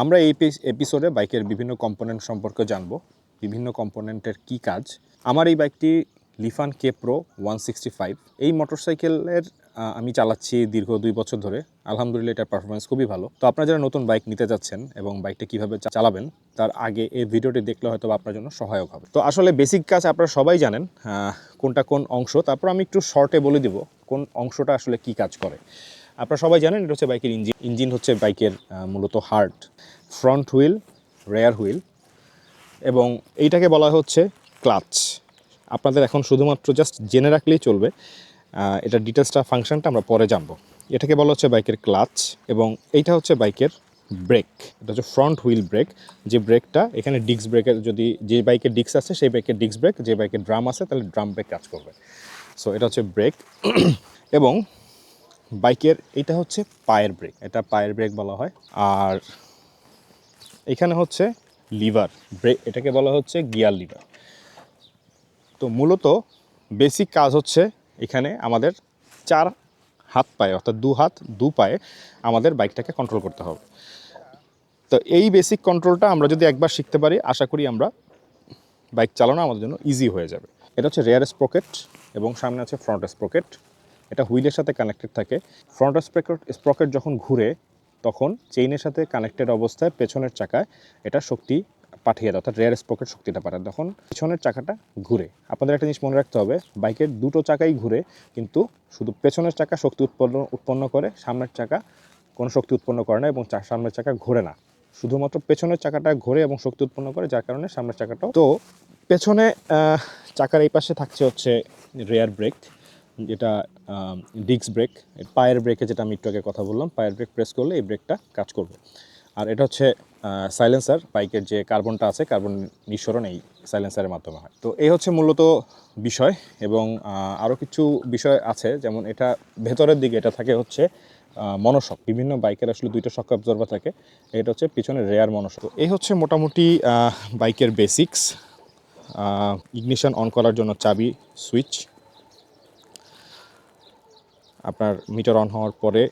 আমরা এই এপিসোডে বাইকের বিভিন্ন কম্পোনেন্ট সম্পর্কে জানব, বিভিন্ন কম্পোনেন্টের কী কাজ। আমার এই বাইকটি Lifan K Pro one sixty five এই মোটরসাইকেলের আমি চালাচ্ছি দীর্ঘ দুই বছর ধরে। আলহামদুলিল্লাহ, এটার পারফরমেন্স খুবই ভালো। তো আপনারা যারা নতুন বাইক নিতে যাচ্ছেন এবং বাইকটা কীভাবে চালাবেন, তার আগে এই ভিডিওটি দেখলে হয়তো আপনার জন্য সহায়ক হবে। তো আসলে বেসিক কাজ আপনারা সবাই জানেন কোনটা কোন অংশ। তারপর আমি একটু শর্টে বলে দিব, কোন অংশটা আসলে কী কাজ করে। আপনারা সবাই জানেন এটা হচ্ছে বাইকের ইঞ্জিন। ইঞ্জিন হচ্ছে বাইকের মূলত heart front wheel rear wheel এবং এইটাকে বলা হচ্ছে ক্লাচ। আপনাদের এখন শুধুমাত্র জাস্ট জেনে রাখলেই চলবে এটা ডিটেলসটা ফাংশনটা আমরা পরে জানব। এটাকে বলা হচ্ছে বাইকের ক্লাচ এবং এইটা হচ্ছে বাইকের ব্রেক এটা হচ্ছে ফ্রন্ট হুইল ব্রেক যে ব্রেকটা এখানে ডিস্ক ব্রেকের যদি, যে বাইকের ডিস্ক আছে, সেই বাইকের ডিস্ক ব্রেক যে বাইকের ড্রাম আছে, তাহলে ড্রাম ব্রেক কাজ করবে। সো এটা হচ্ছে ব্রেক এবং বাইকের, এটা হচ্ছে পায়ের ব্রেক এটা পায়ের ব্রেক বলা হয়। আর এখানে হচ্ছে লিভার ব্রেক এটাকে বলা হচ্ছে গিয়ার লিভার তো মূলত বেসিক কাজ হচ্ছে এখানে আমাদের চার হাত পায়ে, অর্থাৎ দু হাত, দু পায়ে আমাদের বাইকটাকে কন্ট্রোল করতে হবে। তো এই বেসিক কন্ট্রোলটা আমরা যদি একবার শিখতে পারি, আশা করি আমরা বাইক চালানো আমাদের জন্য ইজি হয়ে যাবে। এটা হচ্ছে রেয়ার স্প্রকেট এবং সামনে আছে ফ্রন্ট স্প্রকেট এটা হুইলের সাথে কানেক্টেড থাকে। ফ্রন্ট স্প্রকেট স্প্রকেট যখন ঘুরে, তখন চেইনের সাথে কানেক্টেড অবস্থায় পেছনের চাকায় এটা শক্তি পাঠিয়ে দেয়, অর্থাৎ রেয়ার স্প্রকেট শক্তিটা পাঠায়। তখন পেছনের চাকাটা ঘুরে। আপনাদের একটা জিনিস মনে রাখতে হবে, বাইকের দুটো চাকাই ঘুরে, কিন্তু শুধু পেছনের চাকা শক্তি উৎপন্ন উৎপন্ন করে, সামনের চাকা কোনো শক্তি উৎপন্ন করে না এবং সামনের চাকা ঘোরে না। শুধুমাত্র পেছনের চাকাটা ঘোরে এবং শক্তি উৎপন্ন করে, যার কারণে সামনের চাকাটাও। তো পেছনে চাকার এই পাশে থাকছে হচ্ছে রেয়ার ব্রেক যেটা ডিস্ক ব্রেক পায়ের ব্রেকে যেটা আমি একটু আগে কথা বললাম, পায়ের ব্রেক প্রেস করলে এই ব্রেকটা কাজ করবে। আর এটা হচ্ছে সাইলেন্সার বাইকের যে কার্বনটা আছে কার্বন নিঃসরণ এই সাইলেন্সারের মাধ্যমে হয়। তো এই হচ্ছে মূলত বিষয় এবং আরও কিছু বিষয় আছে, যেমন এটা ভেতরের দিকে, এটা থাকে হচ্ছে মনোশক বিভিন্ন বাইকের আসলে দুইটা শক অবজার্ভার থাকে, এটা হচ্ছে পিছনে রেয়ার মনোশক তো এই হচ্ছে মোটামুটি বাইকের বেসিক্স ইগনিশন অন করার জন্য চাবি সুইচ আপনার মিটার অন হওয়ার পরে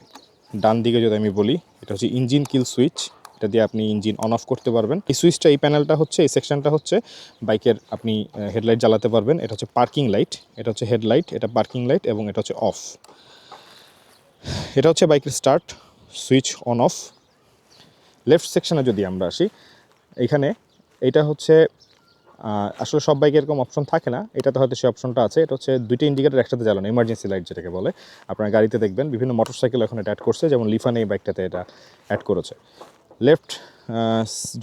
ডান দিকে যদি আমি বলি, এটা হচ্ছে ইঞ্জিন কিল সুইচ। এটা দিয়ে আপনি ইঞ্জিন অন অফ করতে পারবেন। এই সুইচটা, এই প্যানেলটা হচ্ছে, এই সেকশনটা হচ্ছে বাইকের আপনি হেডলাইট জ্বালাতে পারবেন। এটা হচ্ছে পার্কিং লাইট, এটা হচ্ছে হেডলাইট, এটা পার্কিং লাইট এবং এটা হচ্ছে অফ। এটা হচ্ছে বাইকের start, switch on off. Left সেকশানে যদি আমরা আসি, এখানে এটা হচ্ছে আসলে সব বাইকে এরকম অপশন থাকে না। এটাতে হয়তো সেই অপশনটা আছে। এটা হচ্ছে দুইটা ইন্ডিকেটার একসাথে জ্বালানো ইমার্জেন্সি লাইট যেটাকে বলে। আপনার গাড়িতে দেখবেন, বিভিন্ন মোটরসাইকেল এখন এটা অ্যাড করছে। যেমন লিফান এই বাইকটাতে এটা অ্যাড করেছে। লেফট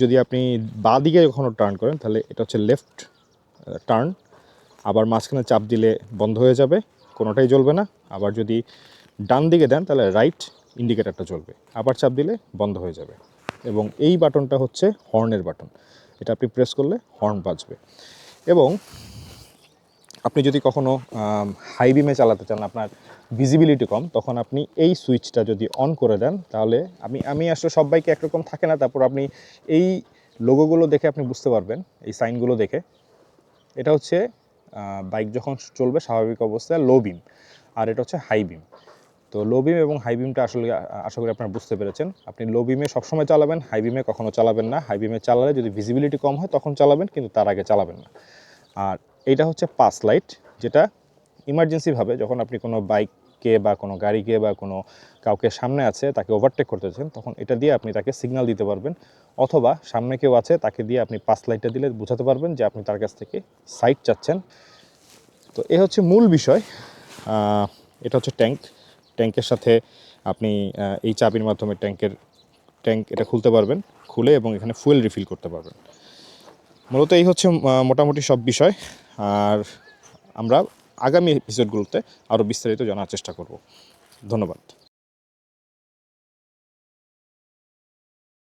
যদি আপনি বাঁ দিকে কখনো টার্ন করেন, তাহলে এটা হচ্ছে লেফট টার্ন আবার মাঝখানে চাপ দিলে বন্ধ হয়ে যাবে, কোনোটাই জ্বলবে না। আবার যদি ডান দিকে দেন, তাহলে রাইট ইন্ডিকেটারটা জ্বলবে। আবার চাপ দিলে বন্ধ হয়ে যাবে। এবং এই বাটনটা হচ্ছে হর্নের বাটন এটা আপনি প্রেস করলে হর্ন বাজবে। এবং আপনি যদি কখনো হাই বিমে চালাতে চান, আপনার ভিজিবিলিটি কম, তখন আপনি এই সুইচটা যদি অন করে দেন, তাহলে আমি আমি আসলে সব বাইকে একরকম থাকে না, তারপর আপনি এই লোগোগুলো দেখে আপনি বুঝতে পারবেন, এই সাইনগুলো দেখে। এটা হচ্ছে বাইক যখন চলবে, স্বাভাবিক অবস্থায় লো বিম আর এটা হচ্ছে হাই বিম তো লো বিম এবং হাই বিমটা আসলে, আশা করি আপনারা বুঝতে পেরেছেন। আপনি লো বিমে সবসময় চালাবেন হাই বিমে কখনো চালাবেন না। হাই বিমে চালালে যদি ভিজিবিলিটি কম হয়, তখন চালাবেন, কিন্তু তার আগে চালাবেন না। আর এইটা হচ্ছে পাস লাইট যেটা ইমার্জেন্সিভাবে যখন আপনি কোনো বাইককে বা কোনো গাড়িকে বা কোনো কাউকে সামনে আছে, তাকে ওভারটেক করতেছেন তখন এটা দিয়ে আপনি তাকে সিগন্যাল দিতে পারবেন। অথবা সামনে কেউ আছে, তাকে দিয়ে আপনি পাস লাইটটা দিলে বোঝাতে পারবেন যে আপনি তার কাছ থেকে সাইড চাচ্ছেন। তো এ হচ্ছে মূল বিষয়। এটা হচ্ছে ট্যাঙ্ক ট্যাঙ্কের সাথে আপনি এই চাবির মাধ্যমে ট্যাঙ্কের, ট্যাঙ্ক এটা খুলতে পারবেন, খুলে এবং এখানে ফুয়েল রিফিল করতে পারবেন। মূলত এই হচ্ছে মোটামুটি সব বিষয়। আর আমরা আগামী এপিসোডগুলোতে আরও বিস্তারিত জানার চেষ্টা করব। ধন্যবাদ।